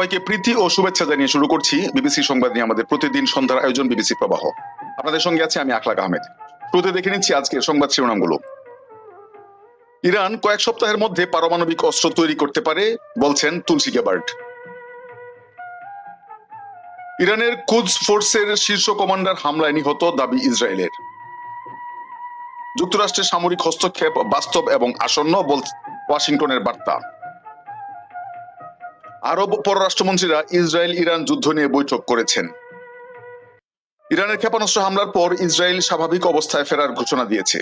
সবাইকে প্রীতি ও শুভেচ্ছা জানিয়ে শুরু করছি বিবিসি সংবাদ নিয়ে আমাদের প্রতিদিন সন্ধ্যার আয়োজন বিবিসি প্রবাহ। আপনাদের সঙ্গে আছে আমি আখলাক আহমেদ। শুরুতে দেখে নিচ্ছি আজকের সংবাদ শিরোনামগুলো। ইরান কয়েক সপ্তাহের মধ্যে পারমাণবিক অস্ত্র তৈরি করতে পারে, বলছেন তুলসী গেবার্ট। ইরানের কুজ ফোর্সের শীর্ষ কমান্ডার হামলায় নিহত দাবি ইসরায়েলের। যুক্তরাষ্ট্রের সামরিক হস্তক্ষেপ বাস্তব এবং আসন্ন বল ওয়াশিংটনের বার্তা। আরব পররাষ্ট্রমন্ত্রীরা ইসরায়েল ইরান যুদ্ধ নিয়ে বৈঠক করেছেন। ইরানের ক্ষেপণাস্ত্র হামলার পর ইসরায়েল স্বাভাবিক অবস্থায় ফেরার ঘোষণা দিয়েছে।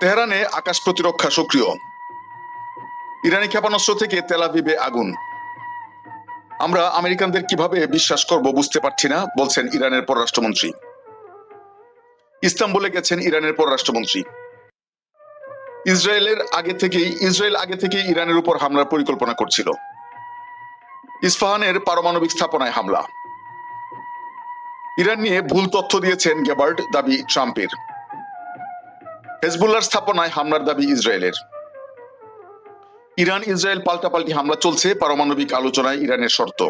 তেহরানে আকাশ প্রতিরক্ষা সক্রিয়। ইরানি ক্ষেপণাস্ত্র থেকে তেলাভিবে আগুন। আমরা আমেরিকানদের কীভাবে বিশ্বাস করব বুঝতে পারছি না, বলছেন ইরানের পররাষ্ট্রমন্ত্রী। ইস্তাম্বুলে গেছেন ইরানের পররাষ্ট্রমন্ত্রী। ইসরায়েলের আগে থেকেই, ইসরায়েল আগে থেকেই ইরানের উপর হামলার পরিকল্পনা করছিল। ইস্পাহানের পারমাণবিক স্থাপনায় হামলা। ইরান নিয়ে ভুল তথ্য দিয়েছেন গেবার্ড দাবি ট্রাম্পের। হেজবুল্লার স্থাপনায় হামলার দাবি ইসরায়েলের। ইরান ইসরায়েল পাল্টাপাল্টি হামলা চলছে পারমাণবিক আলোচনায় ইরানের শর্ত।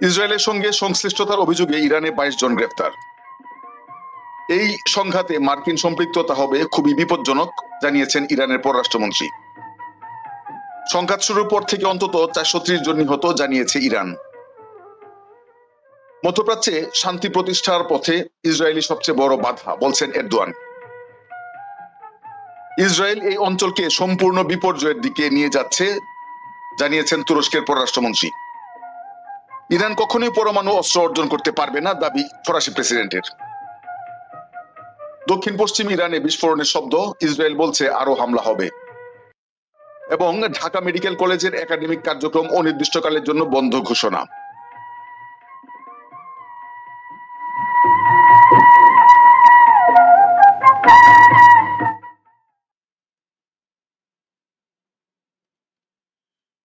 ইসরায়েলের সঙ্গে সংশ্লিষ্টতার অভিযোগে ইরানে বাইশ জন গ্রেফতার এই সংঘাতে মার্কিন সম্পৃক্ততা হবে খুবই বিপজ্জনক, জানিয়েছেন ইরানের পররাষ্ট্রমন্ত্রী। সংঘাত শুরুর পর থেকে অন্তত চারশো ত্রিশ জন নিহত, জানিয়েছে ইরান। মধ্যপ্রাচ্যে শান্তি প্রতিষ্ঠার পথে ইসরায়েলি সবচেয়ে বড় বাধা, বলছেন এরদোয়ান। ইসরায়েল এই অঞ্চলকে সম্পূর্ণ বিপর্যয়ের দিকে নিয়ে যাচ্ছে, জানিয়েছেন তুরস্কের পররাষ্ট্রমন্ত্রী। ইরান কখনোই পরমাণু অস্ত্র অর্জন করতে পারবে না, দাবি ফরাসি প্রেসিডেন্টের। দক্ষিণ পশ্চিম ইরানে বিস্ফোরণের শব্দ, ইসরায়েল বলছে আরও হামলা হবে। এবং ঢাকা মেডিকেল কলেজের একাডেমিক কার্যক্রম অনির্দিষ্টকালের জন্য বন্ধ ঘোষণা।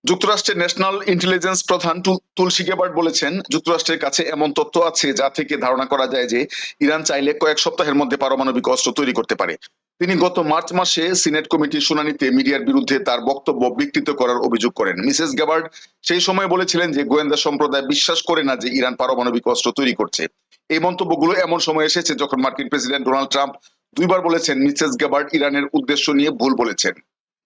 যুক্তরাষ্ট্রের ন্যাশনাল ইন্টেলিজেন্স প্রধান তুল- তুলসী গেবার্ট বলেছেন, যুক্তরাষ্ট্রের কাছে এমন তথ্য আছে যা থেকে ধারণা করা যায় যে ইরান চাইলে কয়েক সপ্তাহের মধ্যে পারমাণবিক অস্ত্র তৈরি করতে পারে। তিনি গত মার্চ মাসে সিনেট কমিটির শুনানিতে মিডিয়ার বিরুদ্ধে তার বক্তব্য বিকৃত করার অভিযোগ করেন। মিসেস গেবার্ড সেই সময় বলেছিলেন যে গোয়েন্দা সম্প্রদায় বিশ্বাস করে না যে ইরান পারমাণবিক অস্ত্র তৈরি করছে। এই মন্তব্যগুলো এমন সময় এসেছে যখন মার্কিন প্রেসিডেন্ট ডোনাল্ড ট্রাম্প দুইবার বলেছেন, মিসেস গেবার্ড ইরানের উদ্দেশ্য নিয়ে ভুল বলেছেন।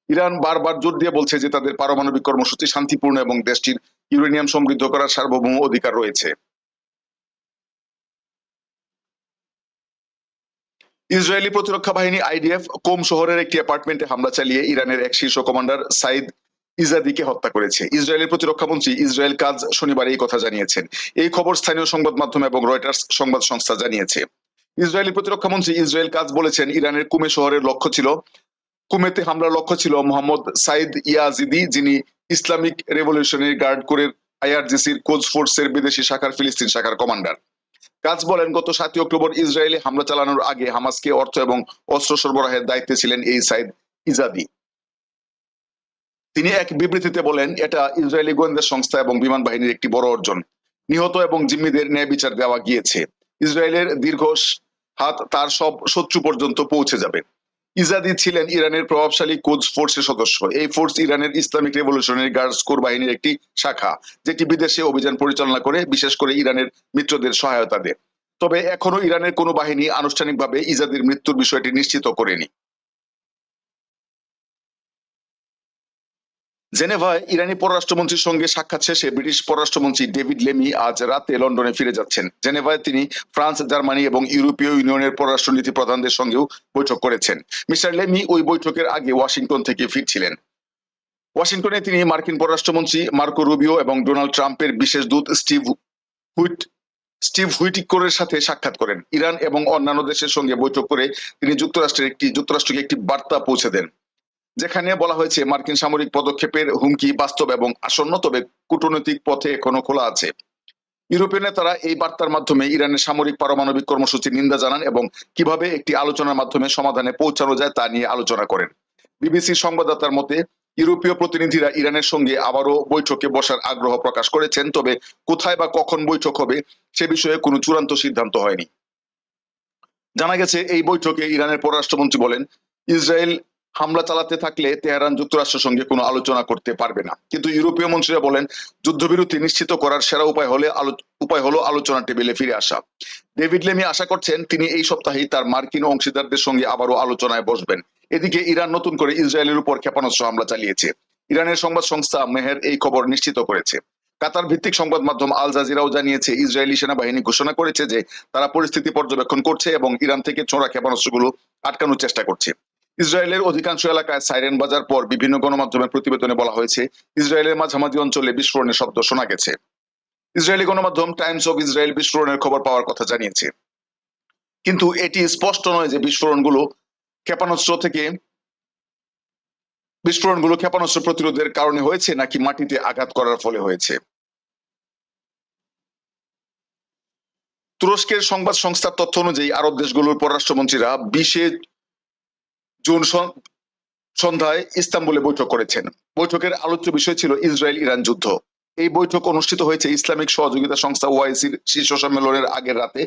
ইরান বারবার জোর দিয়ে বলছে যে তাদের পারমাণবিক কর্মসূচি শান্তিপূর্ণ এবং দেশটির ইউরেনিয়াম সমৃদ্ধ করার সার্বভৌম অধিকার রয়েছে। ইসরায়েলি প্রতিরক্ষা বাহিনী আইডিএফ কোম শহরের একটি অ্যাপার্টমেন্টে হামলা চালিয়ে ইরানের এক শীর্ষ কমান্ডার সাইদ ইজাদিকে হত্যা করেছে। ইসরায়েলের প্রতিরক্ষা মন্ত্রী ইসরায়েল কাজ শনিবার এই কথা জানিয়েছেন। এই খবর স্থানীয় সংবাদ মাধ্যম এবং রয়টার্স সংবাদ সংস্থা জানিয়েছে। ইসরায়েলি প্রতিরক্ষা মন্ত্রী ইসরায়েল কাজ বলেছেন, ইরানের কুমে শহরের লক্ষ্য ছিল কুমেতে হামলার লক্ষ্য ছিল মোহাম্মদ সাইদ ইয়াজিদি, যিনি ইসলামিক রেভলিউশনারি গার্ড করে আইআরজিসির কোচ ফোর্সের বিদেশি শাখার ফিলিস্তিন শাখার কমান্ডার। কাজ বলেন, গত সাতই অক্টোবর ইসরায়েলে হামলা চালানোর আগে হামাসকে অর্থ এবং অস্ত্র সরবরাহের দায়িত্বে ছিলেন এই সাইদ ইজাদি। তিনি এক বিবৃতিতে বলেন, এটা ইসরায়েলি গোয়েন্দা সংস্থা এবং বিমান বাহিনীর একটি বড় অর্জন। নিহত এবং জিম্মিদের ন্যায় বিচার দেওয়া গিয়েছে। ইসরায়েলের দীর্ঘ হাত তার সব শত্রু পর্যন্ত পৌঁছে যাবে। ইজাদি ছিলেন ইরানের প্রভাবশালী কোচ ফোর্সের সদস্য। এই ফোর্স ইরানের ইসলামিক রেভলিউশনারি গার্ডস কোর বাহিনীর একটি শাখা, যেটি বিদেশে অভিযান পরিচালনা করে, বিশেষ করে ইরানের মিত্রদের সহায়তা দেয়। তবে এখনও ইরানের কোনো বাহিনী আনুষ্ঠানিকভাবে ইজাদির মৃত্যুর বিষয়টি নিশ্চিত করেনি। জেনেভায় ইরানি পররাষ্ট্রমন্ত্রীর সঙ্গে সাক্ষাৎ শেষে ব্রিটিশ পররাষ্ট্রমন্ত্রী ডেভিড লেমি আজ রাতে লন্ডনে ফিরে যাচ্ছেন। জেনেভায় তিনি ফ্রান্স, জার্মানি এবং ইউরোপীয় ইউনিয়নের পররাষ্ট্রনীতি প্রধানদের সঙ্গেও বৈঠক করেছেন। মিস্টার লেমি ওই বৈঠকের আগে ওয়াশিংটন থেকে ফিরছিলেন। ওয়াশিংটনে তিনি মার্কিন পররাষ্ট্রমন্ত্রী মার্কো রুবিও এবং ডোনাল্ড ট্রাম্পের বিশেষ দূত স্টিভ হুইট, স্টিভ হুইটিকোরের সাথে সাক্ষাৎ করেন। ইরান এবং অন্যান্য দেশের সঙ্গে বৈঠক করে তিনি যুক্তরাষ্ট্রের একটি, যুক্তরাষ্ট্রকে একটি বার্তা পৌঁছে দেন। যেখানে বলা হয়েছে মার্কিন সামরিক পদক্ষেপের হুমকি বাস্তব এবং আসন্ন, তবে কূটনৈতিক পথে এখনও খোলা আছে। ইউরোপীয় নেতারা এই বার্তার মাধ্যমে ইরানের সামরিক পারমাণবিক কর্মসূচির নিন্দা জানান এবং কীভাবে একটি আলোচনার মাধ্যমে সমাধানে পৌঁছানো যায় তা নিয়ে আলোচনা করেন। বিবিসির সংবাদদাতার মতে, ইউরোপীয় প্রতিনিধিরা ইরানের সঙ্গে আবারও বৈঠকে বসার আগ্রহ প্রকাশ করেছেন, তবে কোথায় বা কখন বৈঠক হবে সে বিষয়ে কোনো চূড়ান্ত সিদ্ধান্ত হয়নি। জানা গেছে, এই বৈঠকে ইরানের পররাষ্ট্রমন্ত্রী বলেন, ইসরায়েল হামলা চালাতে থাকলে তেহরান যুক্তরাষ্ট্রের সঙ্গে কোনো আলোচনা করতে পারবে না। কিন্তু ইউরোপীয় মন্ত্রীরা বলেন, যুদ্ধবিরতি নিশ্চিত করার সেরা উপায় হলে উপায় হলো আলোচনা টেবিলে ফিরে আসা। ডেভিড লেমি আশা করছেন, তিনি এই সপ্তাহেই তার মার্কিন অংশীদারদের সঙ্গে আবারও আলোচনায় বসবেন। এদিকে ইরান নতুন করে ইসরায়েলের উপর ক্ষেপণাস্ত্র হামলা চালিয়েছে। ইরানের সংবাদ সংস্থা মেহের এই খবর নিশ্চিত করেছে। কাতার ভিত্তিক সংবাদ মাধ্যম আল জাজিরাও জানিয়েছে, ইসরায়েলি সেনাবাহিনী ঘোষণা করেছে যে তারা পরিস্থিতি পর্যবেক্ষণ করছে এবং ইরান থেকে ছোড়া ক্ষেপণাস্ত্রগুলো আটকানোর চেষ্টা করছে। ইসরায়েলের অধিকাংশ এলাকায় সাইরেন বাজার পর বিভিন্ন গণমাধ্যমের প্রতিবেদনে বলা হয়েছে, ইসরায়েলের মাঝামাঝি অঞ্চলে বিস্ফোরণের শব্দ শোনা গেছে। ইসরায়েলি গণমাধ্যম টাইমস অফ ইসরায়েল বিস্ফোরণের খবর পাওয়ার কথা জানিয়েছে। কিন্তু এটি স্পষ্ট নয় যে বিস্ফোরণগুলো ক্ষেপণাস্ত্র থেকে বিস্ফোরণগুলো ক্ষেপণাস্ত্র প্রতিরোধের কারণে হয়েছে নাকি মাটিতে আঘাত করার ফলে হয়েছে। তুরস্কের সংবাদ সংস্থার তথ্য অনুযায়ী আরব দেশগুলোর পররাষ্ট্রমন্ত্রীরা বিশে জুন সন্ধ্যায় ইস্তাম্বুলে বৈঠক করেছেন। বৈঠকের আলোচ্য বিষয় ছিল ইসরায়েল ইরান যুদ্ধ। এই বৈঠক অনুষ্ঠিত হয়েছে ইসলামিক সহযোগিতা সংস্থা ওআইসির শীর্ষ সম্মেলনের আগের রাতে,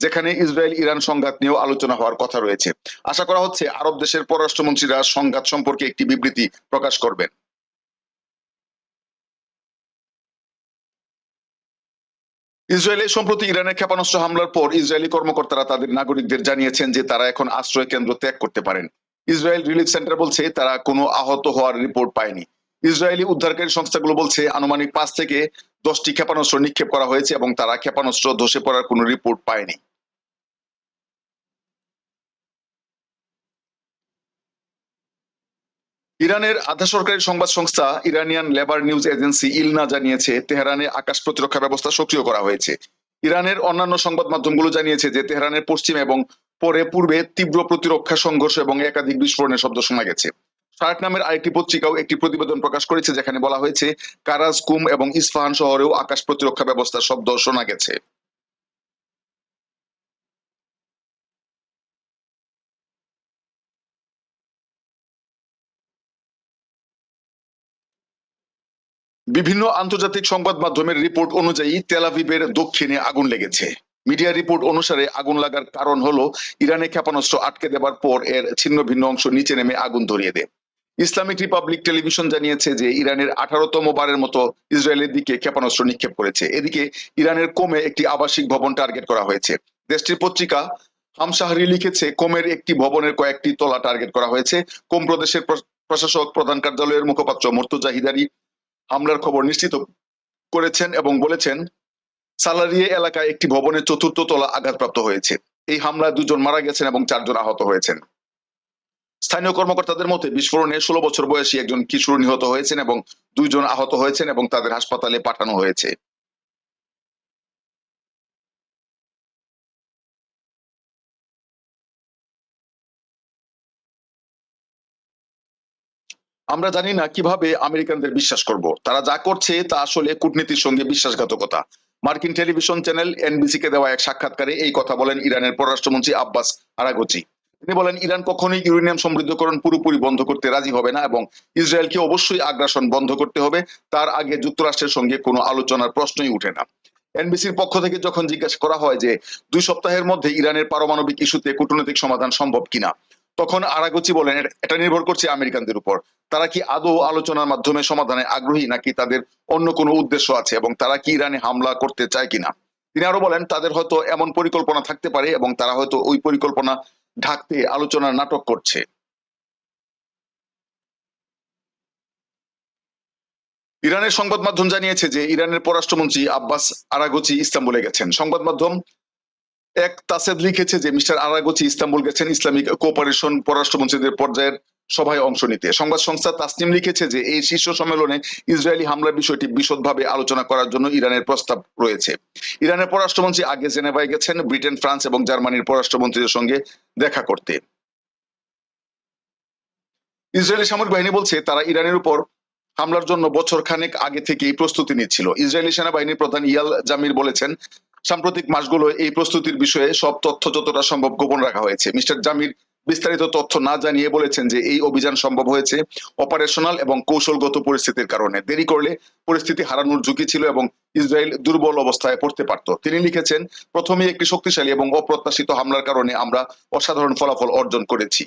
যেখানে ইসরায়েল ইরান সংঘাত নিয়েও আলোচনা হওয়ার কথা রয়েছে। আশা করা হচ্ছে আরব দেশের পররাষ্ট্রমন্ত্রীরা সংঘাত সম্পর্কে একটি বিবৃতি প্রকাশ করবেন। ইসরায়েলে সম্প্রতি ইরানের ক্ষেপণাস্ত্র হামলার পর ইসরায়েলি কর্মকর্তারা তাদের নাগরিকদের জানিয়েছেন যে তারা এখন আশ্রয় কেন্দ্র ত্যাগ করতে পারেন। ইসরায়েল রিলিফ সেন্টার বলছে তারা কোনো আহত হওয়ার রিপোর্ট পায়নি। ইসরায়েলি উদ্ধারকারী সংস্থাগুলো বলছে, আনুমানিক পাঁচ থেকে দশটি ক্ষেপণাস্ত্র নিক্ষেপ করা হয়েছে এবং তারা ক্ষেপণাস্ত্র ধসে পড়ার কোনো রিপোর্ট পায়নি। ইরানের আধা সরকারি সংবাদ সংস্থা Iranian labour news agency ILNA জানিয়েছে, তেহরানে আকাশ প্রতিরক্ষা ব্যবস্থা সক্রিয় করা হয়েছে। ইরানের অন্যান্য সংবাদ মাধ্যমগুলো জানিয়েছে যে, তেহরানের পশ্চিম এবং পরে পূর্বে তীব্র প্রতিরক্ষা সংঘর্ষ এবং একাধিক বিস্ফোরণের শব্দ শোনা গেছে। শার্ট নামের আরেকটি পত্রিকাও একটি প্রতিবেদন প্রকাশ করেছে, যেখানে বলা হয়েছে, কারাজ, কুম এবং ইস্পাহান শহরেও আকাশ প্রতিরক্ষা ব্যবস্থার শব্দ শোনা গেছে। বিভিন্ন আন্তর্জাতিক সংবাদ মাধ্যমের রিপোর্ট অনুযায়ী তেলাভিবের দক্ষিণে আগুন লেগেছে। মিডিয়া রিপোর্ট অনুসারে আগুন লাগার কারণ হলো ইরানে ক্ষেপণাস্ত্র আটকে দেবার পর এর ছিন্ন ভিন্ন অংশ নিচে নেমে আগুন ধরিয়ে দেয়। ইসলামিক রিপাবলিক টেলিভিশন জানিয়েছে যে ইরানের আঠারোতম বারের মতো ইসরায়েলের দিকে ক্ষেপণাস্ত্র নিক্ষেপ করেছে। এদিকে ইরানের কোমে একটি আবাসিক ভবন টার্গেট করা হয়েছে। দেশটির পত্রিকা হামশাহরি লিখেছে, কোমের একটি ভবনের কয়েকটি তলা টার্গেট করা হয়েছে। কোম প্রদেশের প্রশাসক, প্রধান কার্যালয়ের মুখপাত্র মর্তুজা হিদারি হামলার খবর নিশ্চিত করেছেন এবং বলেছেন সালারিয়ে এলাকায় একটি ভবনের চতুর্থ তলা আঘাতপ্রাপ্ত হয়েছে। এই হামলায় দুজন মারা গেছেন এবং চারজন আহত হয়েছেন। স্থানীয় কর্মকর্তাদের মতে, বিস্ফোরণে ষোলো বছর বয়সী একজন কিশোর নিহত হয়েছেন এবং দুইজন আহত হয়েছেন এবং তাদের হাসপাতালে পাঠানো হয়েছে। আমরা জানি না কীভাবে আমেরিকানদের বিশ্বাস করব। তারা যা করছে তা আসলে কূটনীতির সঙ্গে বিশ্বাসঘাতকতা। মার্কিন টেলিভিশন চ্যানেল এনবিসি কে দেওয়া এক সাক্ষাৎকারে এই কথা বলেন ইরানের পররাষ্ট্রমন্ত্রী আব্বাস আরাগোচি। তিনি বলেন, ইরান কখনোই ইউরেনিয়াম সমৃদ্ধকরণ পুরোপুরি বন্ধ করতে রাজি হবে না এবং ইসরায়েলকে অবশ্যই আগ্রাসন বন্ধ করতে হবে। তার আগে যুক্তরাষ্ট্রের সঙ্গে কোনো আলোচনার প্রশ্নই উঠে না। এনবিসির পক্ষ থেকে যখন জিজ্ঞাসা করা হয় যে, দুই সপ্তাহের মধ্যে ইরানের পারমাণবিক ইস্যুতে কূটনৈতিক সমাধান সম্ভব কিনা তখন আরাগোচি বলেন, এটা নির্ভর করছে আমেরিকানদের উপর। তারা কি আদৌ আলোচনার মাধ্যমে সমাধানে আগ্রহী, নাকি তাদের অন্য কোনো উদ্দেশ্য আছে এবং তারা কি ইরানে হামলা করতে চায় কিনা? তিনি আরও বলেন, তাদের হয়তো এমন পরিকল্পনা থাকতে পারে এবং তারা হয়তো ওই পরিকল্পনা ঢাকতে আলোচনার নাটক করছে। ইরানের সংবাদ মাধ্যম জানিয়েছে যে, ইরানের পররাষ্ট্রমন্ত্রী আব্বাস আরাগোচি ইস্তাম্বুলে গেছেন। সংবাদ মাধ্যম এক তাসেদ লিখেছে যে, মিস্টার আরাগোচি ইস্তাম্বুল গেছেন ইসলামিক কোঅপারেশন পররাষ্ট্রমন্ত্রীদের পর্যায়ের সভায় অংশ নিতে। সংবাদ সংস্থা তাসনিম লিখেছে যে, এই শীর্ষ সম্মেলনে ইসরায়েলি হামলার বিষয়টি বিশদভাবে আলোচনা করার জন্য ইরানের প্রস্তাব রয়েছে। ইরানের পররাষ্ট্রমন্ত্রী আগে জেনেভায় গেছেন, ব্রিটেন, ফ্রান্স এবং জার্মানির পররাষ্ট্রমন্ত্রীদের সঙ্গে দেখা করতে। ইসরায়েলি সামরিক বাহিনী বলছে, তারা ইরানের উপর হামলার জন্য বছর খানেক আগে থেকেই প্রস্তুতি নিচ্ছিল। ইসরায়েলি সেনাবাহিনীর প্রধান ইয়াল জামির বলেছেন সাম্প্রতিক মাসগুলো এই প্রস্তুতির বিষয়ে সব তথ্য যতটা সম্ভব গোপন রাখা হয়েছে। মিস্টার জামির বিস্তারিত তথ্য না জানিয়ে বলেছেন যে এই অভিযান সম্ভব হয়েছে অপারেশনাল এবং কৌশলগত পরিস্থিতির কারণে। দেরি করলে পরিস্থিতি হারানোর ঝুঁকি ছিল এবং ইসরায়েল দুর্বল অবস্থায় পড়তে পারত। তিনি লিখেছেন প্রথমে একটি শক্তিশালী এবং অপ্রত্যাশিত হামলার কারণে আমরা অসাধারণ ফলাফল অর্জন করেছি।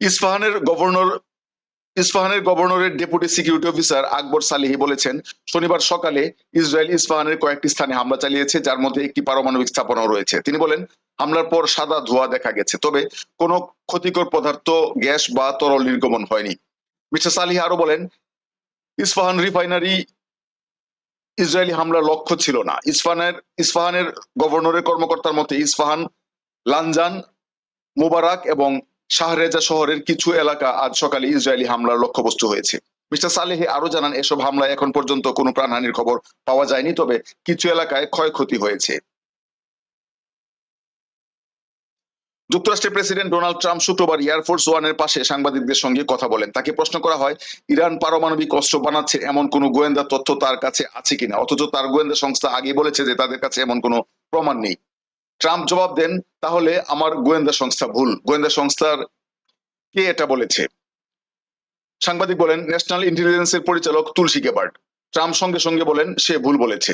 ইস্পাহানের গভর্নর ইস্পাহানের গভর্নরের deputy security officer Akbar Salehi বলেছেন, শনিবার সকালে ইসরায়েল ইস্পাহানের কয়েকটি স্থানে হামলা চালিয়েছে, যার মধ্যে একটি পারমাণবিক স্থাপনাও রয়েছে। তিনি বলেন, হামলার পর সাদা ধোঁয়া দেখা গেছে, তবে কোনো ক্ষতিকর পদার্থ, গ্যাস বা তরল নির্গমন হয়নি। মিস্টার সালিহ আরও বলেন, ইস্পাহান রিফাইনারি ইসরায়েলি হামলার লক্ষ্য ছিল না। ইস্পাহানের ইস্পাহানের গভর্নরের কর্মকর্তার মতে, ইস্পাহান, লানজান, মোবারক এবং শাহরেজা শহরের কিছু এলাকা আজ সকালে ইসরায়েলি হামলার লক্ষ্যবস্তু হয়েছে। মিস্টার সালেহে আরও জানান, এসব হামলায় এখন পর্যন্ত কোনো প্রাণহানির খবর পাওয়া যায়নি, তবে কিছু এলাকায় ক্ষয়ক্ষতি হয়েছে। যুক্তরাষ্ট্রের প্রেসিডেন্ট ডোনাল্ড ট্রাম্প শুক্রবার এয়ারফোর্স ওয়ানের পাশে সাংবাদিকদের সঙ্গে কথা বলেন। তাকে প্রশ্ন করা হয়, ইরান পারমাণবিক অস্ত্র বানাচ্ছে এমন কোনো গোয়েন্দা তথ্য তার কাছে আছে কিনা? অথচ তার গোয়েন্দা সংস্থা আগে বলেছে যে তাদের কাছে এমন কোনো প্রমাণ নেই। ট্রাম্প জবাব দেন, তাহলে আমার গোয়েন্দা সংস্থা ভুল। গোয়েন্দা সংস্থার কে এটা বলেছে? সাংবাদিক বলেন, ন্যাশনাল ইন্টেলিজেন্সের পরিচালক তুলসী গেবার্ড ট্রাম্প সঙ্গে সঙ্গে বলেন, সে ভুল বলেছে।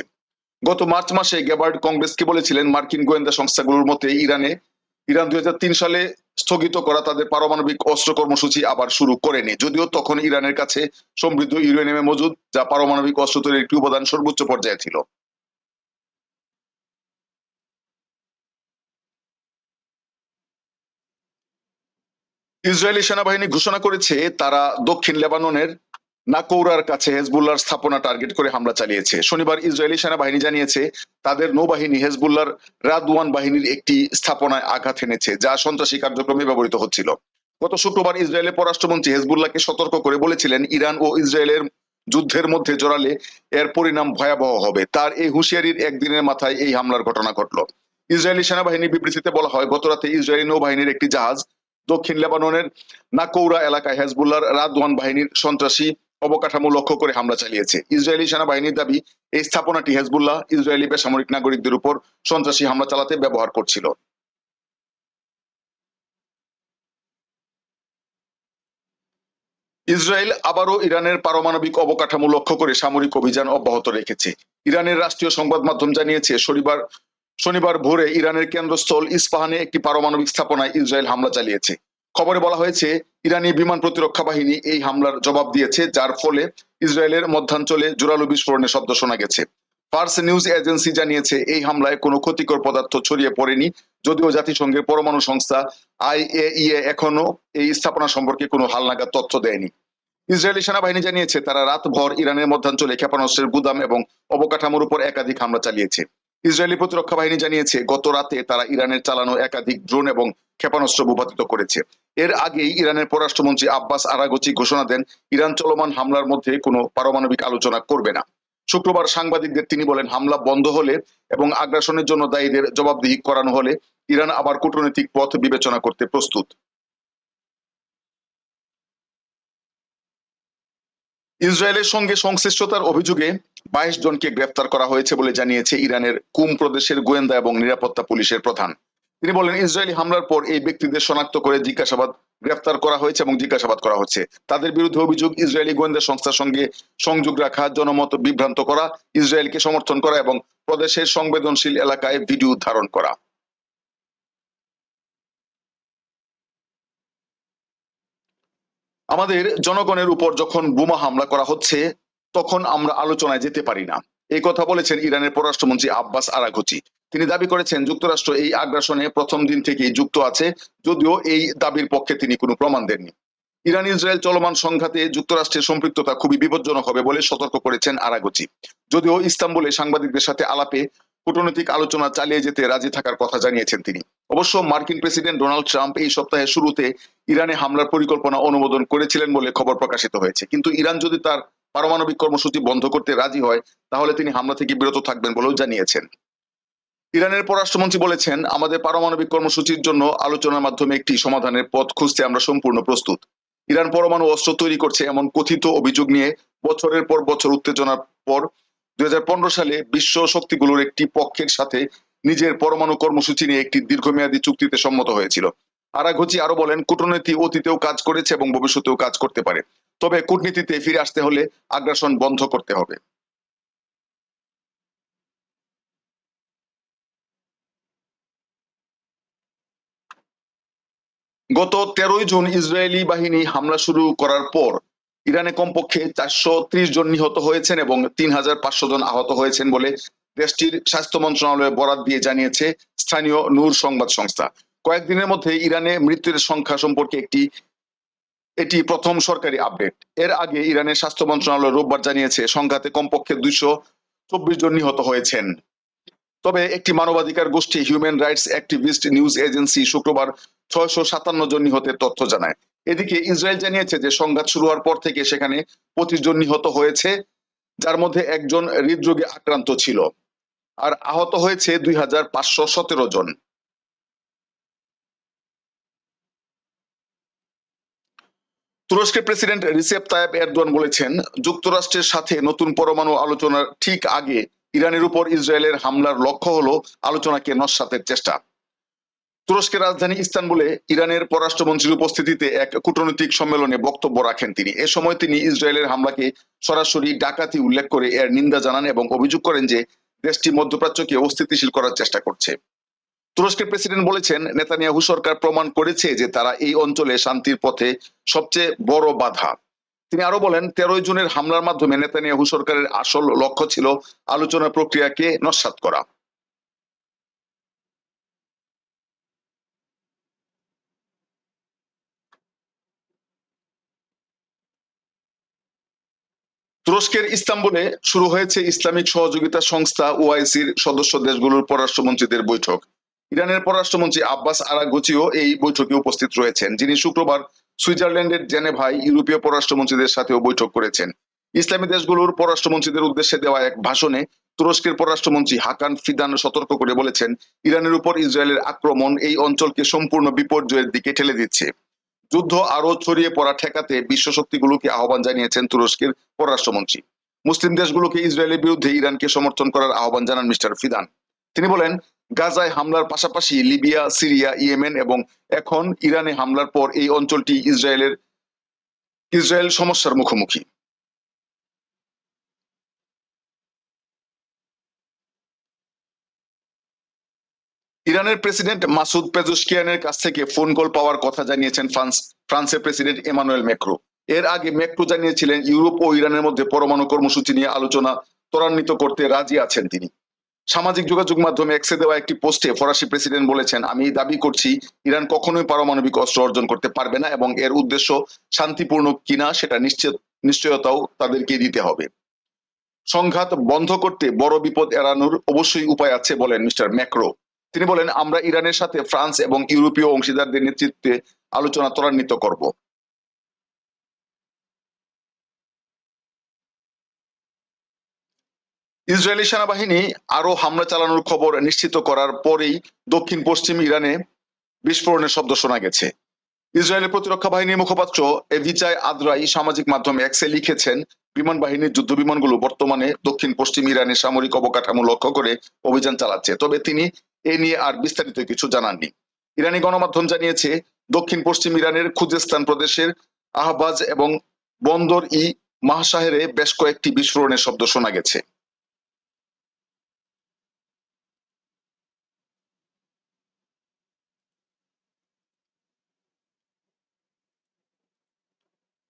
গত মার্চ মাসে গেবার্ড কংগ্রেসকে বলেছিলেন, মার্কিন গোয়েন্দা সংস্থাগুলোর মতে ইরানে, ইরান দুই হাজার তিন সালে স্থগিত করা তাদের পারমাণবিক অস্ত্র কর্মসূচি আবার শুরু করেনি। যদিও তখন ইরানের কাছে সমৃদ্ধ ইউরেনিয়ামে মজুদ, যা পারমাণবিক অস্ত্র তৈরির একটি উপাদান সর্বোচ্চ পর্যায়ে ছিল। ইসরায়েলি সেনাবাহিনী ঘোষণা করেছে, তারা দক্ষিণ লেবাননের নাকৌরার কাছে হেজবুল্লার স্থাপনা টার্গেট করে হামলা চালিয়েছে। শনিবার ইসরায়েলি সেনাবাহিনী জানিয়েছে, তাদের নৌবাহিনী হেজবুল্লার রাদওয়ান বাহিনীর একটি স্থাপনায় আঘাত এনেছে, যা সন্ত্রাসী কার্যক্রমে ব্যবহৃত হচ্ছিল। গত শুক্রবার ইসরায়েলের পররাষ্ট্রমন্ত্রী হেজবুল্লাহকে সতর্ক করে বলেছিলেন, ইরান ও ইসরায়েলের যুদ্ধের মধ্যে জড়ালে এর পরিণাম ভয়াবহ হবে। তার এই হুঁশিয়ারির একদিনের মাথায় এই হামলার ঘটনা ঘটল। ইসরায়েলি সেনাবাহিনী বিবৃতিতে বলা হয়, গতরাতে ইসরায়েলি নৌবাহিনীর একটি জাহাজ দক্ষিণ লেবাননের নাকৌরা এলাকায় হেজবুল্লাহর রাদওয়ান বাহিনীর সন্ত্রাসী অবকাঠামো লক্ষ্য করে হামলা চালিয়েছে। ইসরায়েলি সেনাবাহিনীর দাবি, এই স্থাপনাটি হেজবুল্লাহ ইসরায়েলি বেসামরিক নাগরিকদের উপর সন্ত্রাসী হামলা চালাতে ব্যবহার করছিল। ইসরায়েল আবারও ইরানের পারমাণবিক অবকাঠামো লক্ষ্য করে সামরিক অভিযান অব্যাহত রেখেছে। ইরানের রাষ্ট্রীয় সংবাদ মাধ্যম জানিয়েছে, শনিবার শনিবার ভোরে ইরানের কেন্দ্রস্থল ইস্পাহানে একটি পারমাণবিক স্থাপনায় ইসরায়েল হামলা চালিয়েছে। খবরে বলা হয়েছে, ইরানি বিমান প্রতিরক্ষা বাহিনী এই হামলার জবাব দিয়েছে, যার ফলে ইসরায়েলের মধ্যাঞ্চলে জোরালো বিস্ফোরণের শব্দ শোনা গেছে। ফার্স নিউজ এজেন্সি জানিয়েছে, এই হামলায় কোনো ক্ষতিকর পদার্থ ছড়িয়ে পড়েনি, যদিও জাতিসংঘের পরমাণু সংস্থা আইএইএ এখনও এই স্থাপনা সম্পর্কে কোনো হালনাগাদ তথ্য দেয়নি। ইসরায়েলি সেনাবাহিনী জানিয়েছে, তারা রাতভর ইরানের মধ্যাঞ্চলে ক্ষেপণাস্ত্রের গুদাম এবং অবকাঠামোর উপর একাধিক হামলা চালিয়েছে। ইসরায়েলি প্রতিরক্ষা বাহিনী জানিয়েছে, গত রাতে তারা ইরানের চালানো একাধিক ড্রোন এবং ক্ষেপণাস্ত্র ভূপাতিত করেছে। এর আগেই ইরানের পররাষ্ট্রমন্ত্রী আব্বাস আরাগচি ঘোষণা দেন, ইরান চলমান হামলার মধ্যে কোনো পারমাণবিক আলোচনা করবে না। শুক্রবার সাংবাদিকদের তিনি বলেন, হামলা বন্ধ হলে এবং আগ্রাসনের জন্য দায়ীদের জবাবদিহি করানো হলে ইরান আবার কূটনৈতিক পথ বিবেচনা করতে প্রস্তুত। ইসরায়েলের সঙ্গে সংশ্লিষ্টতার অভিযোগে বাইশ জনকে গ্রেফতার করা হয়েছে বলে জানিয়েছে ইরানের কুম প্রদেশের গোয়েন্দা এবং নিরাপত্তা পুলিশের প্রধান। তিনি বলেন, ইসরায়েলি হামলার পর এই ব্যক্তিদের শনাক্ত করে জিজ্ঞাসাবাদ গ্রেফতার করা হয়েছে এবং জিজ্ঞাসাবাদ করা হচ্ছে। তাদের বিরুদ্ধে অভিযোগ, ইসরায়েলি গোয়েন্দা সংস্থার সঙ্গে সংযোগ রাখা, জনমত বিভ্রান্ত করা, ইসরায়েলকে সমর্থন করা এবং প্রদেশের সংবেদনশীল এলাকায় ভিডিও ধারণ করা। আমাদের জনগণের উপর যখন বোমা হামলা করা হচ্ছে, তখন আমরা আলোচনায় যেতে পারি না। এই কথা বলেছেন ইরানের পররাষ্ট্রমন্ত্রী আব্বাস আরাঘচি। তিনি দাবি করেছেন, যুক্তরাষ্ট্র এই আগ্রাসনে প্রথম দিন থেকেই যুক্ত আছে, যদিও এই দাবির পক্ষে তিনি কোনো প্রমাণ দেননি। ইরান ইসরায়েল চলমান সংঘাতে যুক্তরাষ্ট্রের সম্পৃক্ততা খুবই বিপজ্জনক হবে বলে সতর্ক করেছেন আরাগচি যদিও ইস্তাম্বুলে সাংবাদিকদের সাথে আলাপে কূটনৈতিক আলোচনা চালিয়ে যেতে রাজি থাকার কথা জানিয়েছেন তিনি। অবশ্য মার্কিন প্রেসিডেন্ট ডোনাল্ড ট্রাম্প এই সপ্তাহের শুরুতে ইরানে হামলার পরিকল্পনা অনুমোদন করেছিলেন বলে খবর প্রকাশিত হয়েছে। কিন্তু ইরান যদি তার পারমাণবিক কর্মসূচি বন্ধ করতে রাজি হয়, তাহলে তিনি হামলা থেকে বিরত থাকবেন বলেও জানিয়েছেন। ইরানের পররাষ্ট্রমন্ত্রী বলেছেন, আমাদের পারমাণবিক কর্মসূচির জন্য আলোচনার মাধ্যমে একটি সমাধানের পথ খুঁজতে আমরা সম্পূর্ণ প্রস্তুত। ইরান পরমাণু অস্ত্র তৈরি করছে এমন কথিত অভিযোগ নিয়ে বছরের পর বছর উত্তেজনার পর দু হাজার পনেরো সালে বিশ্ব শক্তিগুলোর একটি পক্ষের সাথে নিজের পরমাণু কর্মসূচি নিয়ে একটি দীর্ঘমেয়াদী চুক্তিতে সম্মত হয়েছিল। আরাঘচি আরও বলেন, কূটনীতি অতীতেও কাজ করেছে এবং ভবিষ্যতেও কাজ করতে পারে। তবে কূটনীতিতে ফিরে আসতে হলে আগ্রাসন বন্ধ করতে হবে। গত তেরোই জুন ইসরায়েলি বাহিনী হামলা শুরু করার পর ইরানে কমপক্ষে চারশো ত্রিশ জন নিহত হয়েছেন এবং তিন হাজার পাঁচশো জন আহত হয়েছেন বলে দেশটির স্বাস্থ্য মন্ত্রণালয় বরাত দিয়ে জানিয়েছে স্থানীয় নূর সংবাদ সংস্থা। কয়েকদিনের মধ্যে ইরানে মৃত্যুর সংখ্যা সম্পর্কে একটি, এটি প্রথম সরকারি আপডেট। এর আগে ইরানের স্বাস্থ্য মন্ত্রণালয় রোববার জানিয়েছে সংঘাতে কমপক্ষে দুইশো চব্বিশ জন নিহত হয়েছেন। তবে একটি মানবাধিকার গোষ্ঠী human rights activist news agency শুক্রবার ছয়শো সাতান্ন জন নিহতের তথ্য জানায়। এদিকে ইসরায়েল জানিয়েছে যে সংঘাত শুরু হওয়ার পর থেকে সেখানে পঁচিশ জন নিহত হয়েছে, যার মধ্যে একজন হৃদরোগে আক্রান্ত ছিল। আর আহত হয়েছে দুই হাজার পাঁচশো সতেরো জন। তুরস্কের প্রেসিডেন্ট রিসেপ তায়েব এরদোয়ান বলেছেন, যুক্তরাষ্ট্রের সাথে নতুন পরমাণু আলোচনার ঠিক আগে ইরানের উপর ইসরায়েলের হামলার লক্ষ্য হলো আলোচনাকে নস্যাতের চেষ্টা। তুরস্কের রাজধানী ইস্তানবুলে ইরানের পররাষ্ট্রমন্ত্রীর উপস্থিতিতে এক কূটনৈতিক সম্মেলনে বক্তব্য রাখেন তিনি। এ সময় তিনি ইসরায়েলের হামলাকে সরাসরি ডাকাতি উল্লেখ করে এর নিন্দা জানান এবং অভিযোগ করেন যে দেশটি মধ্যপ্রাচ্যকে অস্থিতিশীল করার চেষ্টা করছে। তুরস্কের প্রেসিডেন্ট বলেছেন, নেতানিয়াহু সরকার প্রমাণ করেছে যে তারা এই অঞ্চলে শান্তির পথে সবচেয়ে বড় বাধা। তিনি আরও বলেন, তেরোই জুনের হামলার মাধ্যমে নেতানিয়াহু সরকারের আসল লক্ষ্য ছিল আলোচনা প্রক্রিয়াকে নস্বাত করা। তুরস্কের ইস্তাম্বুলে শুরু হয়েছে ইসলামিক সহযোগিতা সংস্থা ওআইসির সদস্য দেশগুলোর পররাষ্ট্রমন্ত্রীদের বৈঠক। ইরানের পররাষ্ট্রমন্ত্রী আব্বাস আরাগোচিও এই বৈঠকে উপস্থিত রয়েছেন, যিনি শুক্রবার সুইজারল্যান্ডের জেনেভায় ইউরোপীয় পররাষ্ট্রমন্ত্রীদের সাথেও বৈঠক করেছেন। ইসলামী দেশগুলোর পররাষ্ট্রমন্ত্রীদের উদ্দেশ্যে দেওয়া এক ভাষণে তুরস্কের পররাষ্ট্রমন্ত্রী হাকান ফিদান সতর্ক করে বলেছেন, ইরানের উপর ইসরায়েলের আক্রমণ এই অঞ্চলকে সম্পূর্ণ বিপর্যয়ের দিকে ঠেলে দিচ্ছে। যুদ্ধ আরও ছড়িয়ে পড়া ঠেকাতে বিশ্ব শক্তিগুলোকে আহ্বান জানিয়েছেন তুরস্কের পররাষ্ট্রমন্ত্রী। মুসলিম দেশগুলোকে ইসরায়েলের বিরুদ্ধে ইরানকে সমর্থন করার আহ্বান জানান মিস্টার ফিদান। তিনি বলেন, গাজায় হামলার পাশাপাশি লিবিয়া, সিরিয়া, ইয়েমেন এবং এখন ইরানে হামলার পর এই অঞ্চলটি ইসরায়েলের, ইসরায়েল সমস্যার মুখোমুখি। ইরানের প্রেসিডেন্ট মাসুদ পেজুশকিয়ানের কাছ থেকে ফোন কল পাওয়ার কথা জানিয়েছেন ফ্রান্স, ফ্রান্সের প্রেসিডেন্ট এমানুয়েল ম্যাক্রো। এর আগে ম্যাক্রো জানিয়েছিলেন ইউরোপ ও ইরানের মধ্যে পরমাণু কর্মসূচি নিয়ে আলোচনা ত্বরান্বিত করতে রাজি আছেন তিনি। সামাজিক যোগাযোগ মাধ্যমে এক্সে দেওয়া একটি পোস্টে ফরাসি প্রেসিডেন্ট বলেছেন, আমি দাবি করছি, ইরান কখনোই পারমাণবিক অস্ত্র অর্জন করতে পারবে না এবং এর উদ্দেশ্য শান্তিপূর্ণ কিনা সেটা নিশ্চিত, নিশ্চয়তাও তাদেরকে দিতে হবে। সংঘাত বন্ধ করতে বড় বিপদ এড়ানোর অবশ্যই উপায় আছে বলেন মিস্টার ম্যাক্রো। তিনি বলেন, আমরা ইরানের সাথে ফ্রান্স এবং ইউরোপীয় অংশীদারদের নেতৃত্বে আলোচনা ত্বরান্বিত করব। ইসরায়েলি সেনাবাহিনী আরও হামলা চালানোর খবর নিশ্চিত করার পরেই দক্ষিণ পশ্চিম ইরানে বিস্ফোরণের শব্দ শোনা গেছে। ইসরায়েলের প্রতিরক্ষা বাহিনীর মুখপাত্র এভিচাই আদ্রাই সামাজিক মাধ্যমে এক্সে লিখেছেন, বিমান বাহিনীর যুদ্ধ বিমানগুলো বর্তমানে দক্ষিণ পশ্চিম ইরানের সামরিক অবকাঠামো লক্ষ্য করে অভিযান চালাচ্ছে। তবে তিনি এ নিয়ে আর বিস্তারিত কিছু জানাননি ইরানি গণমাধ্যম জানিয়েছে, দক্ষিণ পশ্চিম ইরানের খুজেস্তান প্রদেশের আহবাজ এবং বন্দর ই মাহশাহেরে বেশ কয়েকটি বিস্ফোরণের শব্দ শোনা গেছে।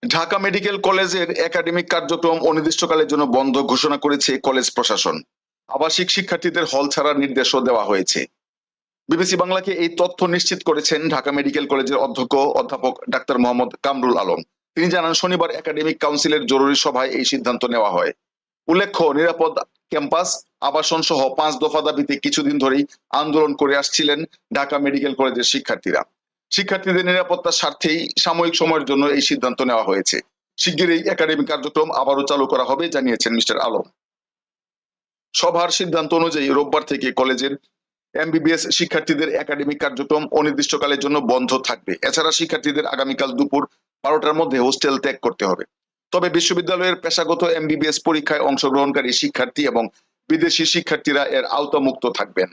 ঢাকা মেডিকেল কলেজের একাডেমিক কার্যক্রম অনির্দিষ্টকালের জন্য বন্ধ ঘোষণা করেছে কলেজ প্রশাসন। আবাসিক শিক্ষার্থীদের হল ছাড়ার নির্দেশও দেওয়া হয়েছে। বিবিসি বাংলাকে এই তথ্য নিশ্চিত করেছেন ঢাকা মেডিকেল কলেজের অধ্যক্ষ অধ্যাপক ডাক্তার মোহাম্মদ কামরুল আলম। তিনি জানান, শনিবার একাডেমিক কাউন্সিলের জরুরি সভায় এই সিদ্ধান্ত নেওয়া হয়। উল্লেখ্য, নিরাপদ ক্যাম্পাস, আবাসন সহ পাঁচ দফা দাবিতে কিছুদিন ধরেই আন্দোলন করে আসছিলেন ঢাকা মেডিকেল কলেজের শিক্ষার্থীরা। শিক্ষার্থীদের নিরাপত্তার স্বার্থেই সাময়িক সময়ের জন্য এই সিদ্ধান্ত নেওয়া হয়েছে। শিগগিরই একাডেমিক কার্যক্রম আবারও চালু করা হবে, জানিয়েছেন মিস্টার আলম। সভার সিদ্ধান্ত অনুযায়ী রোববার থেকে কলেজের এমবিবিএস শিক্ষার্থীদের একাডেমিক কার্যক্রম অনির্দিষ্টকালের জন্য বন্ধ থাকবে। এছাড়া শিক্ষার্থীদের আগামীকাল দুপুর বারোটার মধ্যে হোস্টেল ত্যাগ করতে হবে। তবে বিশ্ববিদ্যালয়ের পেশাগত এমবিবিএস পরীক্ষায় অংশগ্রহণকারী শিক্ষার্থী এবং বিদেশি শিক্ষার্থীরা এর আওতামুক্ত থাকবেন।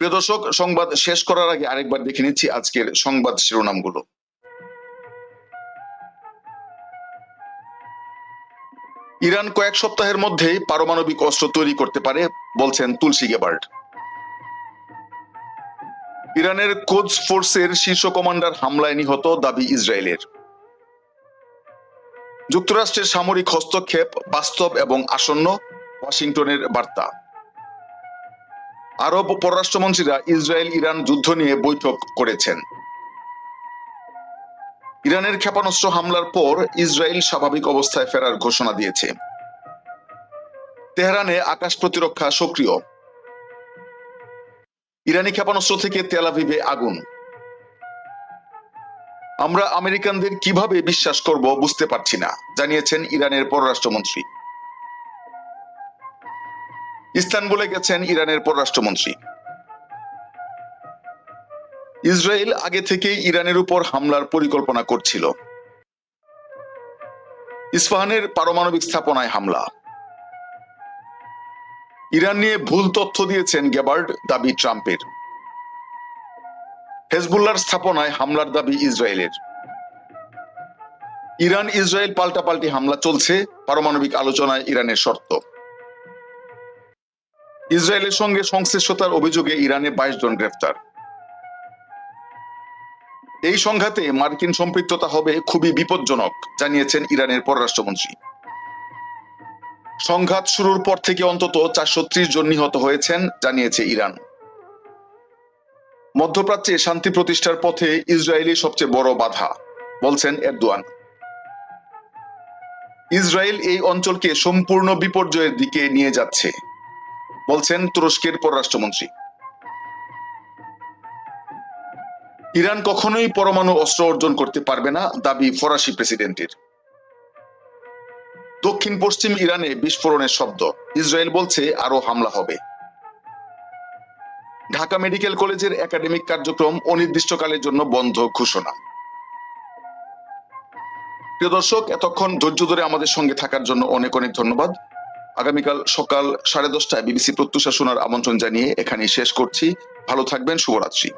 প্রিয় দর্শক, সংবাদ শেষ করার আগে আরেকবার দেখে নিচ্ছি আজকের সংবাদ শিরোনামগুলো। ইরান কয়েক সপ্তাহের মধ্যেই পারমাণবিক অস্ত্র তৈরি করতে পারে, বলছেন তুলসী গেবার্ড ইরানের কোচ ফোর্সের শীর্ষ কমান্ডার হামলায় নিহত দাবি ইসরায়েলের। যুক্তরাষ্ট্রের সামরিক হস্তক্ষেপ বাস্তব এবং আসন্ন, ওয়াশিংটনের বার্তা। আরব পররাষ্ট্রমন্ত্রীরা ইসরায়েল ইরান যুদ্ধ নিয়ে বৈঠক করেছেন। ইরানের ক্ষেপণাস্ত্র হামলার পর ইসরায়েল স্বাভাবিক অবস্থায় ফেরার ঘোষণা দিয়েছে। তেহরানে আকাশ প্রতিরক্ষা সক্রিয়। ইরানি ক্ষেপণাস্ত্র থেকে তেল আভিভে আগুন। আমরা আমেরিকানদের কীভাবে বিশ্বাস করব বুঝতে পারছি না, জানিয়েছেন ইরানের পররাষ্ট্রমন্ত্রী। ইস্তানবুলে গেছেন ইরানের পররাষ্ট্রমন্ত্রী। ইসরায়েল আগে থেকেই ইরানের উপর হামলার পরিকল্পনা করছিল। ইস্পাহানের পারমাণবিক স্থাপনায় হামলা। ইরান নিয়ে ভুল তথ্য দিয়েছেন গেবার্ড, দাবি ট্রাম্পের। হেজবুল্লার স্থাপনায় হামলার দাবি ইসরায়েলের। ইরান ইসরায়েল পাল্টাপাল্টি হামলা চলছে, পারমাণবিক আলোচনায় ইরানের শর্ত। ইসরায়েলের সঙ্গে সংশ্লিষ্টতার অভিযোগে ইরানে বাইশ জন গ্রেফতার। এই সংঘাতে মার্কিন সম্পৃক্ততা হবে খুবই বিপজ্জনক, জানিয়েছেন ইরানের পররাষ্ট্রমন্ত্রী। সংঘাত শুরুর পর থেকে অন্তত চারশো ত্রিশ জন নিহত হয়েছেন, জানিয়েছে ইরান। মধ্যপ্রাচ্যে শান্তি প্রতিষ্ঠার পথে ইসরায়েলই সবচেয়ে বড় বাধা, বলছেন এরদোয়ান। ইসরায়েল এই অঞ্চলকে সম্পূর্ণ বিপর্যয়ের দিকে নিয়ে যাচ্ছে, বলছেন তুরস্কের পররাষ্ট্রমন্ত্রী। ইরান কখনোই পরমাণু অস্ত্র অর্জন করতে পারবে না, দাবি ফরাসি প্রেসিডেন্টের। দক্ষিণ পশ্চিম ইরানে বিস্ফোরণের শব্দ, ইসরায়েল বলছে আরও হামলা হবে। ঢাকা মেডিকেল কলেজের একাডেমিক কার্যক্রম অনির্দিষ্টকালের জন্য বন্ধ ঘোষণা। প্রিয় দর্শক, এতক্ষণ ধৈর্য ধরে আমাদের সঙ্গে থাকার জন্য অনেক অনেক ধন্যবাদ। আগামীকাল সকাল সাড়ে দশটায় বিবিসি প্রত্যুষা শোনার আমন্ত্রণ জানিয়ে এখানে শেষ করছি। ভালো থাকবেন, শুভরাত্রি।